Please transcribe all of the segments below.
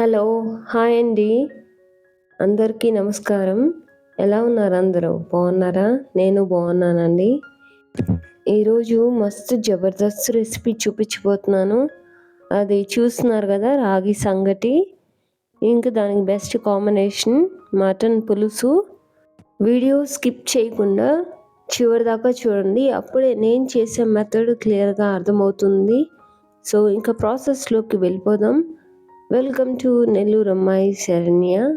Hello hi అండి. అందరికీ నమస్కారం. ఎలా ఉన్నారు అందరూ? బాగున్నారా? నేను బాగున్నానండి. ఈరోజు మస్తు జబర్దస్త్ రెసిపీ చూపించబోతున్నాను. అది చూస్తున్నారు కదా రాగి సంగటి. ఇంకా దానికి బెస్ట్ కాంబినేషన్ మటన్ పులుసు. వీడియో స్కిప్ చేయకుండా చివరి దాకా చూడండి. అప్పుడే నేను చేసే మెథడ్ క్లియర్గా అర్థమవుతుంది. సో ఇంకా ప్రాసెస్లోకి వెళ్ళిపోదాం. వెల్కమ్ టు నెల్లూరు అమ్మాయి శరణ్య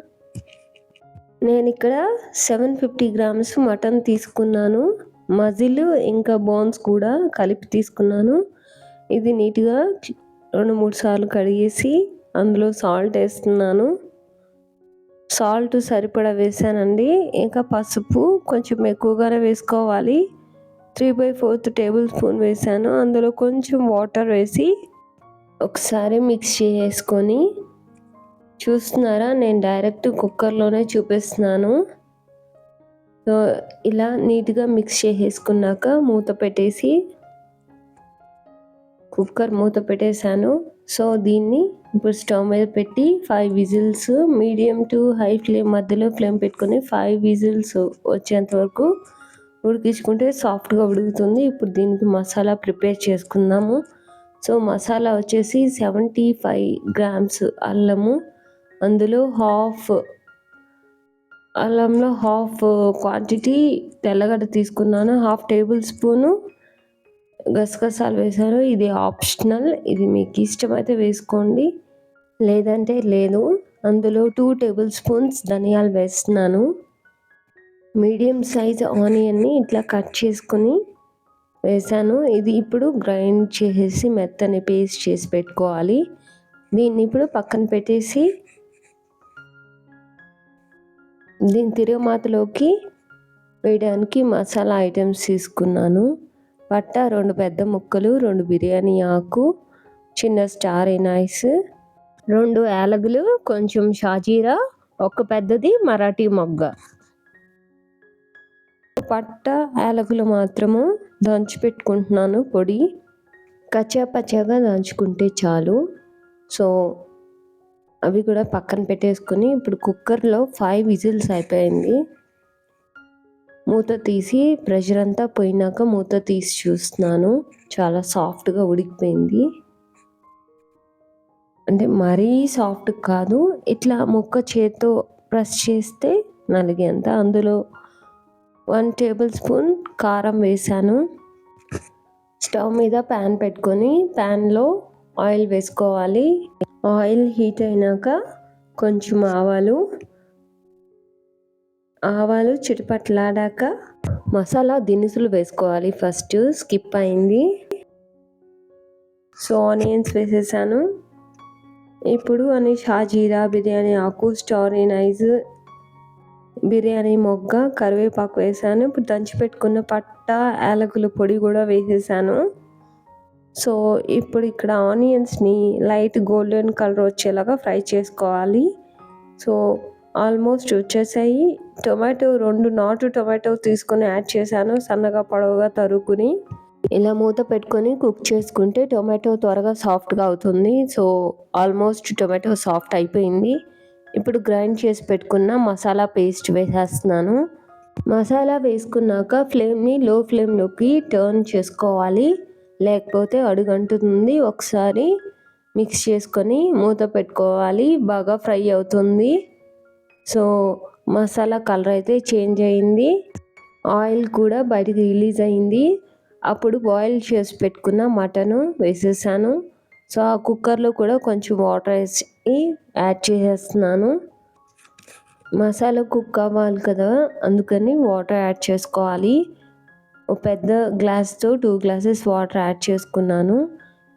నేను ఇక్కడ సెవెన్ ఫిఫ్టీ గ్రామ్స్ మటన్ తీసుకున్నాను. మజిల్ ఇంకా బోన్స్ కూడా కలిపి తీసుకున్నాను. ఇది నీట్గా రెండు మూడు సార్లు కడిగేసి అందులో సాల్ట్ వేస్తున్నాను. సాల్ట్ సరిపడా వేసానండి. ఇంకా పసుపు కొంచెం ఎక్కువగానే వేసుకోవాలి. Three by fourth table spoon వేసాను. అందులో కొంచెం వాటర్ వేసి ఒకసారి మిక్స్ చేసుకొని చూస్తున్నారా? నేను డైరెక్ట్ కుక్కర్లోనే చూపిస్తున్నాను. సో ఇలా నీట్గా మిక్స్ చేసేసుకున్నాక మూత పెట్టేసి కుక్కర్ మూత పెట్టేశాను. సో దీన్ని ఇప్పుడు స్టవ్ మీద పెట్టి five whistles medium to high flame మధ్యలో ఫ్లేమ్ పెట్టుకొని ఫైవ్ విజిల్స్ వచ్చేంత వరకు ఉడికించుకుంటే సాఫ్ట్గా ఉడుకుతుంది. ఇప్పుడు దీనికి మసాలా ప్రిపేర్ చేసుకుందాము. సో మసాలా వచ్చేసి సెవెంటీ ఫైవ్ గ్రామ్స్ అల్లము అందులో హాఫ్ అల్లంలో హాఫ్ క్వాంటిటీ తెల్లగడ్డ తీసుకున్నాను హాఫ్ టేబుల్ స్పూను గసగసాలు వేశాను. ఇది ఆప్షనల్ ఇది మీకు ఇష్టమైతే వేసుకోండి లేదంటే లేదు. అందులో టూ టేబుల్ స్పూన్స్ ధనియాలు వేస్తున్నాను. మీడియం సైజ్ ఆనియన్ని ఇట్లా కట్ చేసుకొని వేసాను. ఇది ఇప్పుడు గ్రైండ్ చేసేసి మెత్తని పేస్ట్ చేసి పెట్టుకోవాలి. దీన్ని ఇప్పుడు పక్కన పెట్టేసి దీని తిరుగుమాతలోకి వేయడానికి మసాలా ఐటమ్స్ తీసుకున్నాను. పట్ట రెండు పెద్ద ముక్కలు రెండు బిర్యానీ ఆకు చిన్న స్టార్ ఎనాయిస్ రెండు యాలగులు కొంచెం షాజీరా ఒక పెద్దది మరాఠీ మొగ్గ. పట్ట యాలకులు మాత్రము దంచి పెట్టుకుంటున్నాను పొడి కచ్చా పచ్చాగా దంచుకుంటే చాలు. సో అవి కూడా పక్కన పెట్టేసుకొని ఇప్పుడు కుక్కర్లో ఫైవ్ విజిల్స్ అయిపోయింది. మూత తీసి ప్రెషర్ అంతా పోయినాక మూత తీసి చూస్తున్నాను. చాలా సాఫ్ట్గా ఉడికిపోయింది. అంటే మరీ సాఫ్ట్ కాదు. ఇట్లా ముక్క చేత్తో ప్రెస్ చేస్తే నలిగేంత అందులో వన్ టేబుల్ స్పూన్ కారం వేసాను. స్టవ్ మీద ప్యాన్ పెట్టుకొని ప్యాన్లో ఆయిల్ వేసుకోవాలి. ఆయిల్ హీట్ అయినాక కొంచెం ఆవాలు. ఆవాలు చిటపట్లాడాక మసాలా దినుసులు వేసుకోవాలి. ఫస్ట్ స్కిప్ అయింది. సో ఆనియన్స్ వేసేసాను. ఇప్పుడు అని షాజీరా బిర్యానీ ఆకు స్టార్ నైజ్ బిర్యానీ మొగ్గ కరివేపాకు వేసాను. ఇప్పుడు దంచి పెట్టుకున్న పట్ట యాలకుల పొడి కూడా వేసేసాను. సో ఇప్పుడు ఇక్కడ ఆనియన్స్ని లైట్ గోల్డెన్ కలర్ వచ్చేలాగా ఫ్రై చేసుకోవాలి. సో ఆల్మోస్ట్ వచ్చేసాయి. టొమాటో రెండు నాటు టొమాటో తీసుకొని యాడ్ చేశాను సన్నగా పొడవుగా తరుక్కుని. ఇలా మూత పెట్టుకొని కుక్ చేసుకుంటే టొమాటో త్వరగా సాఫ్ట్గా అవుతుంది. సో ఆల్మోస్ట్ టొమాటో సాఫ్ట్ అయిపోయింది. ఇప్పుడు గ్రైండ్ చేసి పెట్టుకున్న మసాలా పేస్ట్ వేసేస్తున్నాను. మసాలా వేసుకున్నాక ఫ్లేమ్ని లో ఫ్లేమ్లోకి టర్న్ చేసుకోవాలి. లేకపోతే అడుగంటుతుంది. ఒకసారి మిక్స్ చేసుకొని మూత పెట్టుకోవాలి. బాగా ఫ్రై అవుతుంది. సో మసాలా కలర్ అయితే చేంజ్ అయింది. ఆయిల్ కూడా బయటికి రిలీజ్ అయింది. అప్పుడు బాయిల్ చేసి పెట్టుకున్న మటను వేసేసాను. సో ఆ కుక్కర్లో కూడా కొంచెం వాటర్ వేసి యాడ్ చేసేస్తున్నాను. మసాలా కుక్ అవ్వాలి కదా అందుకని వాటర్ యాడ్ చేసుకోవాలి. ఒక పెద్ద గ్లాస్తో టూ గ్లాసెస్ వాటర్ యాడ్ చేసుకున్నాను.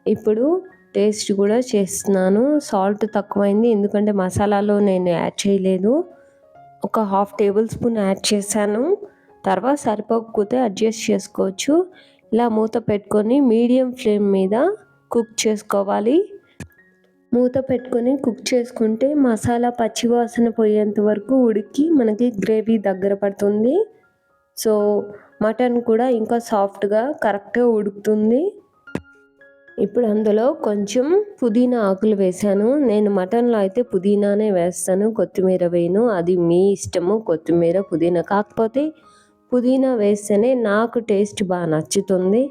ఇప్పుడు టేస్ట్ కూడా చేస్తున్నాను. సాల్ట్ తక్కువైంది ఎందుకంటే మసాలాలో నేను యాడ్ చేయలేదు. ఒక హాఫ్ టేబుల్ స్పూన్ యాడ్ చేశాను. తర్వాత సరిపోకపోతే అడ్జస్ట్ చేసుకోవచ్చు. ఇలా మూత పెట్టుకొని మీడియం ఫ్లేమ్ మీద కుక్ చేసుకోవాలి. మూత పెట్టుకొని కుక్ చేసుకుంటే మసాలా పచ్చివాసన పోయేంత వరకు ఉడికి మనకి గ్రేవీ దగ్గర పడుతుంది. సో మటన్ కూడా ఇంకా సాఫ్ట్గా కరెక్ట్గా ఉడుకుతుంది. ఇప్పుడు అందులో కొంచెం పుదీనా ఆకులు వేసాను నేను మటన్లో అయితే పుదీనానే వేస్తాను. కొత్తిమీర వేయను. అది మీ ఇష్టము. కొత్తిమీర పుదీనా. కాకపోతే పుదీనా వేస్తేనే నాకు టేస్ట్ బాగా నచ్చుతుంది.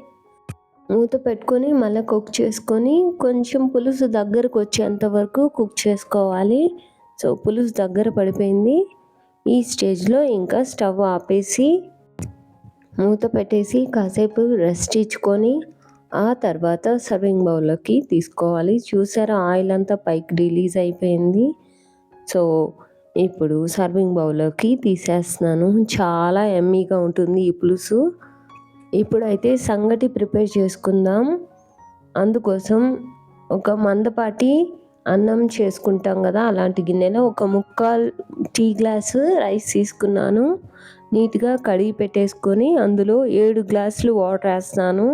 మూత పెట్టుకొని మళ్ళీ కుక్ చేసుకొని కొంచెం పులుసు దగ్గరకు వచ్చేంత వరకు కుక్ చేసుకోవాలి. సో పులుసు దగ్గర పడిపోయింది. ఈ స్టేజ్లో ఇంకా స్టవ్ ఆపేసి మూత పెట్టేసి కాసేపు రెస్ట్ ఇచ్చుకొని ఆ తర్వాత సర్వింగ్ బౌల్లోకి తీసుకోవాలి. చూసారా ఆయిల్ అంతా పైకి రిలీజ్ అయిపోయింది. సో ఇప్పుడు సర్వింగ్ బౌల్లోకి తీసేస్తున్నాను. చాలా ఎమ్మీగా ఉంటుంది ఈ పులుసు. ఇప్పుడైతే సంగటి ప్రిపేర్ చేసుకుందాం. అందుకోసం ఒక మందపాటి అన్నం చేసుకుంటాం కదా అలాంటి గిన్నెలో ఒక ముక్కాల్ టీ గ్లాసు రైస్ తీసుకున్నాను. నీట్గా కడిగి పెట్టేసుకొని అందులో ఏడు గ్లాసులు వాటర్ వేస్తాను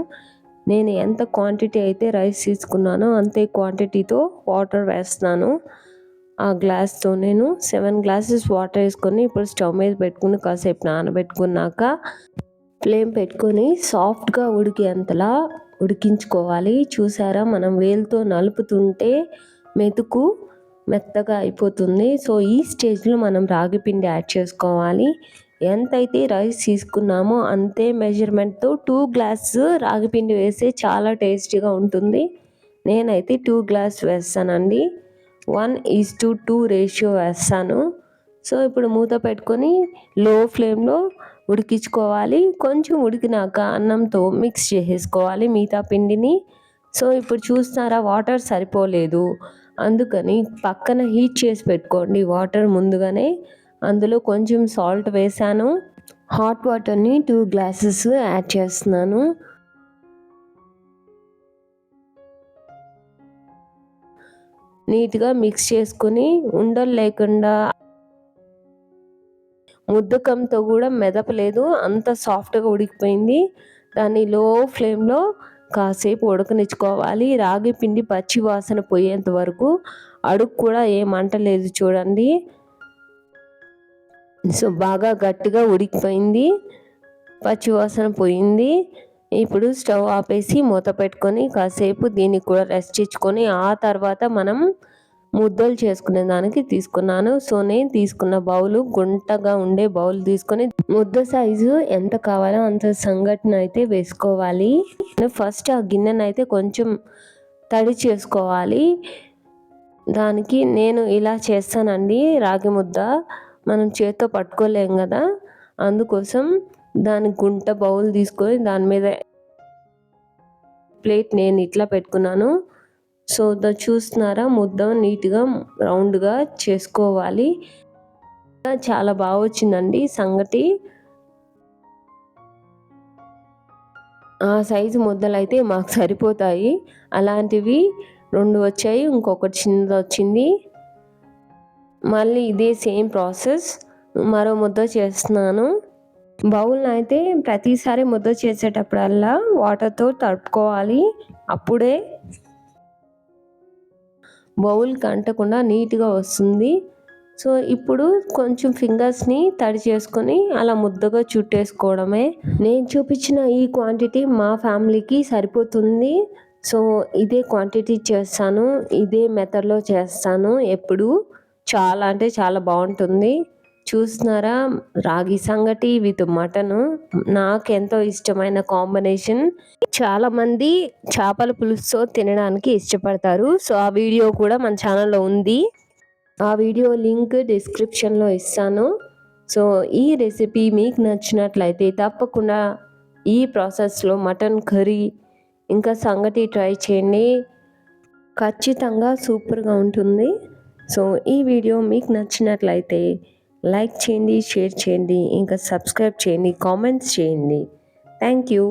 నేను ఎంత క్వాంటిటీ అయితే రైస్ తీసుకున్నానో అంతే క్వాంటిటీతో వాటర్ వేస్తాను ఆ గ్లాస్తో నేను సెవెన్ గ్లాసెస్ వాటర్ వేసుకొని ఇప్పుడు స్టవ్ మీద పెట్టుకుని కాసేపు నానబెట్టుకున్నాక ఫ్లేమ్ పెట్టుకొని సాఫ్ట్గా ఉడికేంతలా ఉడికించుకోవాలి. చూసారా? మనం వేలుతో నలుపుతుంటే మెతుకు మెత్తగా అయిపోతుంది. సో ఈ స్టేజ్లో మనం రాగి పిండి యాడ్ చేసుకోవాలి. ఎంతైతే రైస్ తీసుకున్నామో అంతే మెజర్మెంట్తో టూ గ్లాస్ రాగి పిండి వేస్తే చాలా టేస్టీగా ఉంటుంది. నేనైతే టూ గ్లాస్ వేస్తానండి. One is to two ratio వేస్తాను. సో ఇప్పుడు మూత పెట్టుకొని లో ఫ్లేమ్లో ఉడికించుకోవాలి. కొంచెం ఉడికినాక అన్నంతో మిక్స్ చేసేసుకోవాలి మిగతా పిండిని. సో ఇప్పుడు చూస్తారా వాటర్ సరిపోలేదు. అందుకని పక్కన హీట్ చేసి పెట్టుకోండి. వాటర్ ముందుగానే అందులో కొంచెం సాల్ట్ వేసాను. హాట్ వాటర్ని టూ గ్లాసెస్ యాడ్ చేస్తున్నాను. నీట్గా మిక్స్ చేసుకొని ఉండలు లేకుండా ముద్దకంతో కూడా మెదపలేదు అంత సాఫ్ట్గా ఉడికిపోయింది. దాన్ని లో ఫ్లేమ్లో కాసేపు ఉడకనిచ్చుకోవాలి. రాగి పిండి పచ్చి వాసన పోయేంత వరకు అడుగు కూడా ఏమంటలేదు చూడండి. సో బాగా గట్టిగా ఉడికిపోయింది. పచ్చివాసన పోయింది. ఇప్పుడు స్టవ్ ఆపేసి మూత పెట్టుకొని కాసేపు దీన్ని కూడా రెస్ట్ ఇచ్చుకొని ఆ తర్వాత మనం ముద్దలు చేసుకునే దానికి తీసుకున్నాను. సో నేను తీసుకున్న బౌలు గుంటగా ఉండే బౌల్ తీసుకొని ముద్ద సైజు ఎంత కావాలో అంత సంఘటన అయితే వేసుకోవాలి. ఫస్ట్ ఆ గిన్నెను అయితే కొంచెం తడి చేసుకోవాలి. దానికి నేను ఇలా చేస్తానండి రాగి ముద్ద. మనం చేత్తో పట్టుకోలేం కదా. అందుకోసం దాని గుంట బౌల్ తీసుకొని దాని మీద ప్లేట్ నేను ఇట్లా పెట్టుకున్నాను. సో ద చూస్తున్నారా? ముద్ద నీట్గా రౌండ్గా చేసుకోవాలి. చాలా బాగా వచ్చిందండి సంగటి ఆ సైజు ముద్దలు అయితే మాకు సరిపోతాయి. అలాంటివి రెండు వచ్చాయి ఇంకొకటి చిన్నది వచ్చింది. మళ్ళీ ఇదే సేమ్ ప్రాసెస్. మరో ముద్ద చేస్తున్నాను. బౌల్ని అయితే ప్రతిసారి ముద్ద చేసేటప్పుడల్లా వాటర్తో తడుపుకోవాలి. అప్పుడే బౌల్కి అంటకుండా నీట్గా వస్తుంది. సో ఇప్పుడు కొంచెం ఫింగర్స్ని తడి చేసుకొని అలా ముద్దగా చుట్టేసుకోవడమే. నేను చూపించిన ఈ క్వాంటిటీ మా ఫ్యామిలీకి సరిపోతుంది. సో ఇదే క్వాంటిటీ చేస్తాను. ఇదే మెథడ్లో చేస్తాను. ఎప్పుడు చాలా అంటే చాలా బాగుంటుంది. చూస్తున్నారా రాగి సంగటి విత్ మటన్. నాకు ఎంతో ఇష్టమైన కాంబినేషన్. చాలా మంది చేపల పులుసుతో తినడానికి ఇష్టపడతారు. సో ఆ వీడియో కూడా మన ఛానల్లో ఉంది. ఆ వీడియో లింక్ డిస్క్రిప్షన్లో ఇస్తాను. సో ఈ రెసిపీ మీకు నచ్చినట్లయితే తప్పకుండా ఈ ప్రాసెస్లో మటన్ కర్రీ ఇంకా సంగటి ట్రై చేయండి. ఖచ్చితంగా సూపర్గా ఉంటుంది. సో ఈ వీడియో మీకు నచ్చినట్లయితే లైక్ చేయండి షేర్ చేయండి ఇంకా సబ్స్క్రైబ్ చేయండి కామెంట్స్ చేయండి. Thank you.